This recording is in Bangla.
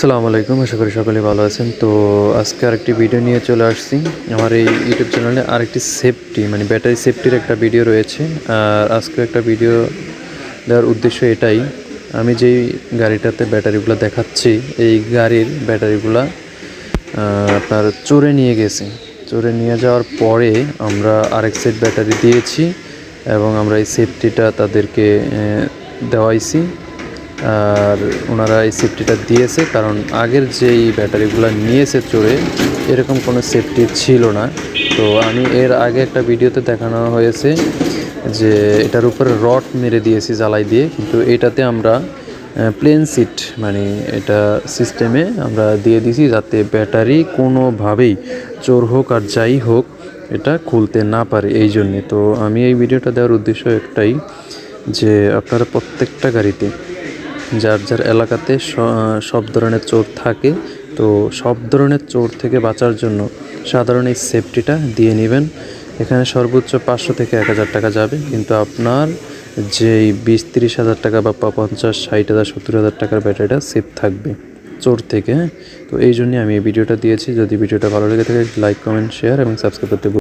আসসালামু আলাইকুম, আশা করি সকলে ভালো আছেন। তো আজকে আরেকটি ভিডিও নিয়ে চলে আসছি। আমার এই ইউটিউব চ্যানেলে আরেকটি সেফটি মানে ব্যাটারি সেফটির একটা ভিডিও রয়েছে। আর আজকে একটা ভিডিও দেওয়ার উদ্দেশ্য এটাই, আমি যেই গাড়িটাতে ব্যাটারিগুলো দেখাচ্ছি, এই গাড়ির ব্যাটারিগুলা আপনার চোরে নিয়ে গেছে। চোরে নিয়ে যাওয়ার পরে আমরা আরেক সেট ব্যাটারি দিয়েছি এবং আমরা এই সেফটিটা তাদেরকে দেওয়াইছি। আর ওনারা এই সেফটিটা দিয়েছে, কারণ আগের যেই ব্যাটারিগুলো নিয়েছে চড়ে এরকম কোনো সেফটি ছিল না। তো আমি এর আগে একটা ভিডিওতে দেখানো হয়েছে যে এটার উপরে রড মেরে দিয়েছি জ্বালাই দিয়ে, কিন্তু এটাতে আমরা প্লেন সিট মানে এটা সিস্টেমে আমরা দিয়ে দিয়েছি যাতে ব্যাটারি কোনোভাবেই চোর হোক আর যাই হোক, এটা খুলতে না পারে এই জন্যে। তো আমি এই ভিডিওটা দেওয়ার উদ্দেশ্য একটাই যে আপনারা প্রত্যেকটা গাড়িতে যার যার এলাকাতে সব ধরনের চোর থাকে, তো সব ধরনের চোর থেকে বাঁচার জন্য সাধারণ এই সেফটিটা দিয়ে নেবেন। এখানে সর্বোচ্চ পাঁচশো থেকে এক হাজার টাকা যাবে, কিন্তু আপনার যেই বিশ তিরিশ হাজার টাকা বা পঞ্চাশ, ষাট হাজার, সত্তর হাজার টাকার ব্যাটারিটা সেফ থাকবে চোর থেকে হ্যাঁ? তো এই জন্যই আমি এই ভিডিওটা দিয়েছি। যদি ভিডিওটা ভালো লেগে থাকে লাইক কমেন্ট শেয়ার এবং সাবস্ক্রাইব করতে